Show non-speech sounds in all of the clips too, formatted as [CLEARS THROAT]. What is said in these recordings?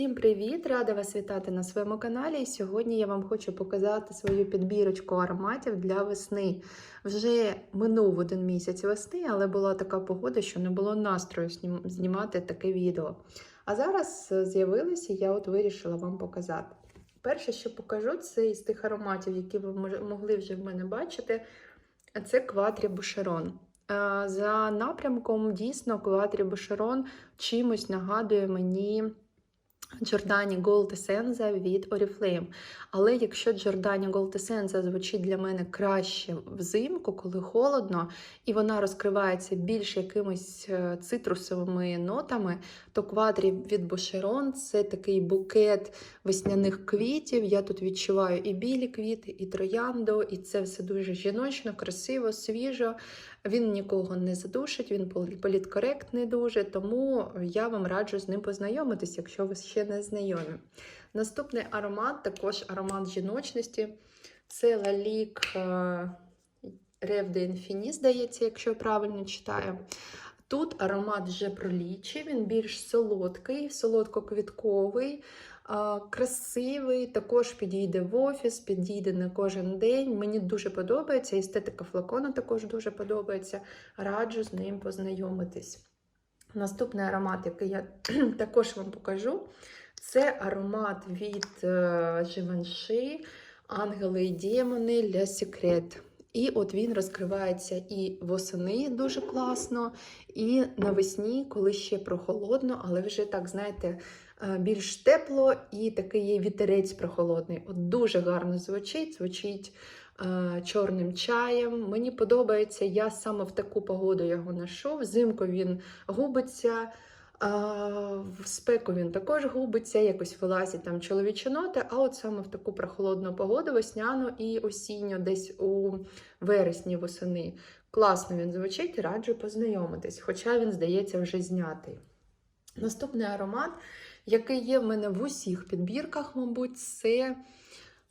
Всім привіт! Рада вас вітати на своєму каналі. І сьогодні я вам хочу показати свою підбірочку ароматів для весни. Вже минув один місяць весни, але була така погода, що не було настрою знімати таке відео. А зараз е, з'явилися, я от вирішила вам показати. Перше, що покажу, це із тих ароматів, які ви могли вже в мене бачити. Це Кватрі Бушерон. Е, За напрямком дійсно Кватрі Бушерон чимось нагадує мені Giordani Gold Essenza від Oriflame. Але якщо Giordani Gold Essenza звучить для мене краще взимку, коли холодно, і вона розкривається більш якимись е, цитрусовими нотами, то квадрі від Boucheron – це такий букет весняних квітів. Я тут відчуваю і білі квіти, і троянду, і це все дуже жіночно, красиво, свіжо. Він нікого не задушить, він політкоректний дуже, тому я вам раджу з ним познайомитись, якщо ви ще не знайомі. Наступний аромат, також аромат жіночності. Це Лалік Рев де Інфіні, здається, якщо я правильно читаю. Тут аромат вже про лічі, він більш солодкий, солодко-квітковий, красивий, також підійде в офіс, підійде на кожен день. Мені дуже подобається. Естетика флакона також дуже подобається. Раджу з ним познайомитись. Наступний аромат, який я [CLEARS THROAT] також вам покажу, це аромат від е, Givenchy Ангели і демони для секрет. І от він розкривається і восени дуже класно, і навесні, коли ще прохолодно, але вже так, знаєте, е, більш тепло і такий є вітерець прохолодний. От дуже гарно звучить, звучить чорним чаєм. Мені подобається, я саме в таку погоду його ношу. Взимку він губиться. В спеку він також губиться, якось вилазять там чоловічі ноти, а от саме в таку прохолодну погоду, весняну і осінню, десь у вересні восени. Класно він звучить, раджу познайомитись, хоча він, здається, вже знятий. Наступний аромат, який є в мене в усіх підбірках, мабуть, це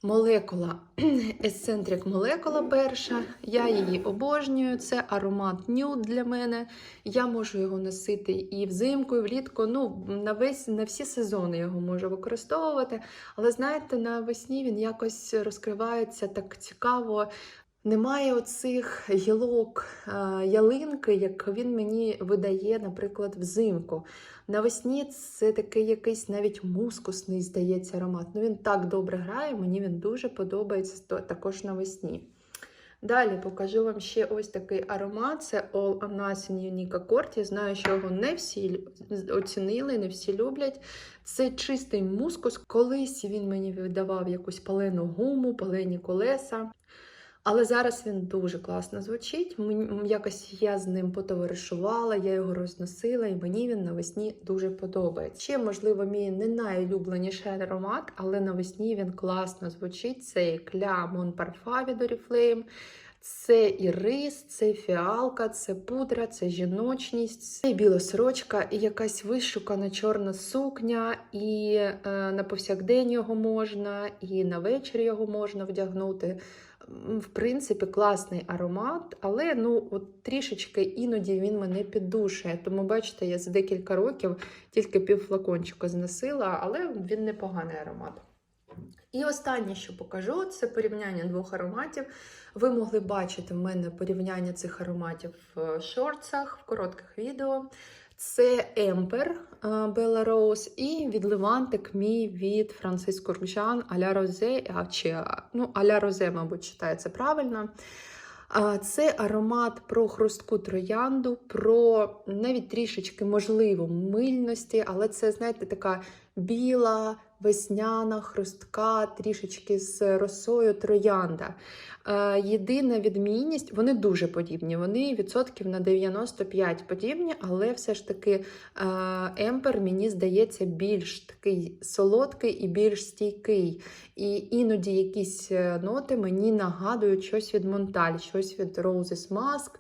молекула. [CLEARS THROAT] Есцентрик молекула перша. Я її обожнюю. Це аромат нюд для мене. Я можу його носити і взимку, і влітку. Ну, на весь на всі сезони його можу використовувати. Але знаєте, навесні він якось розкривається так цікаво. Немає оцих гілок е, ялинки, як він мені видає, наприклад, взимку. Навесні це такий якийсь навіть мускусний, здається, аромат. Ну він так добре грає, мені він дуже подобається також навесні. Далі покажу вам ще ось такий аромат. Це All Annasin Unique Accord. Я знаю, що його не всі оцінили, не всі люблять. Це чистий мускус. Колись він мені видавав якусь палену гуму, палені колеса. Але зараз він дуже класно звучить. Якось я з ним потоваришувала, я його розносила, і мені він навесні дуже подобається. Ще, можливо, мій не найулюбленіший аромат, але навесні він класно звучить. Це Eclat Mon Parfum від Oriflame. Це і рис, це фіалка, це пудра, це жіночність, це біла сорочка, і якась вишукана чорна сукня, і е, на повсякдень його можна, і на вечір його можна вдягнути. В принципі, класний аромат, але ну от трішечки іноді він мене піддушує. Тому, бачите, я за декілька років тільки пів флакончика зносила, але він непоганий аромат. І останнє, що покажу, це порівняння двох ароматів. Ви могли бачити в мене порівняння цих ароматів в шортсах, в коротких відео. Це Емпер Bella Rose і відливантик мій від Франциско Ружан Аля Розе, а, чи ну, Аля Розе, мабуть, читається правильно. Це аромат про хрустку троянду, про навіть трішечки можливо мильності, але це, знаєте, така біла, весняна, хрустка, трішечки з росою троянда. Е, Єдина відмінність, вони дуже подібні, вони відсотків на 95 подібні, але все ж таки е, емпер, мені здається, більш такий солодкий і більш стійкий. І іноді якісь е, ноти мені нагадують щось від Монталь, щось від Roses Mask.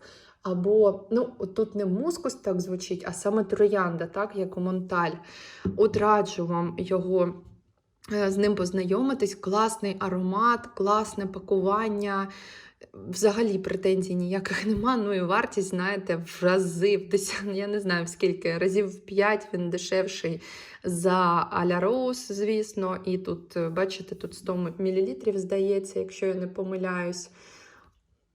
Або, ну, тут не мускус так звучить, а саме троянда, так, як у Монталь. От раджу вам його е, з ним познайомитись. Класний аромат, класне пакування. Взагалі претензій ніяких [LAUGHS] нема. Ну і вартість, знаєте, в рази, в десят, я не знаю в скільки, разів в 5 він дешевший за Аля Роуз, звісно. І тут, е, бачите, тут 100 мл, здається, якщо я не помиляюсь.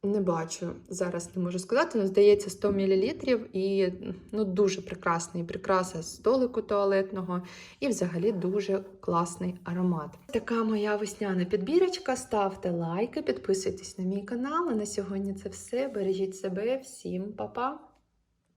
Не бачу, зараз не можу сказати, але здається 100 мл і ну, дуже прекрасний прикраса столику туалетного і взагалі дуже класний аромат. Така моя весняна підбірочка. Ставте лайки, підписуйтесь на мій канал. А на сьогодні це все. Бережіть себе, всім па-па!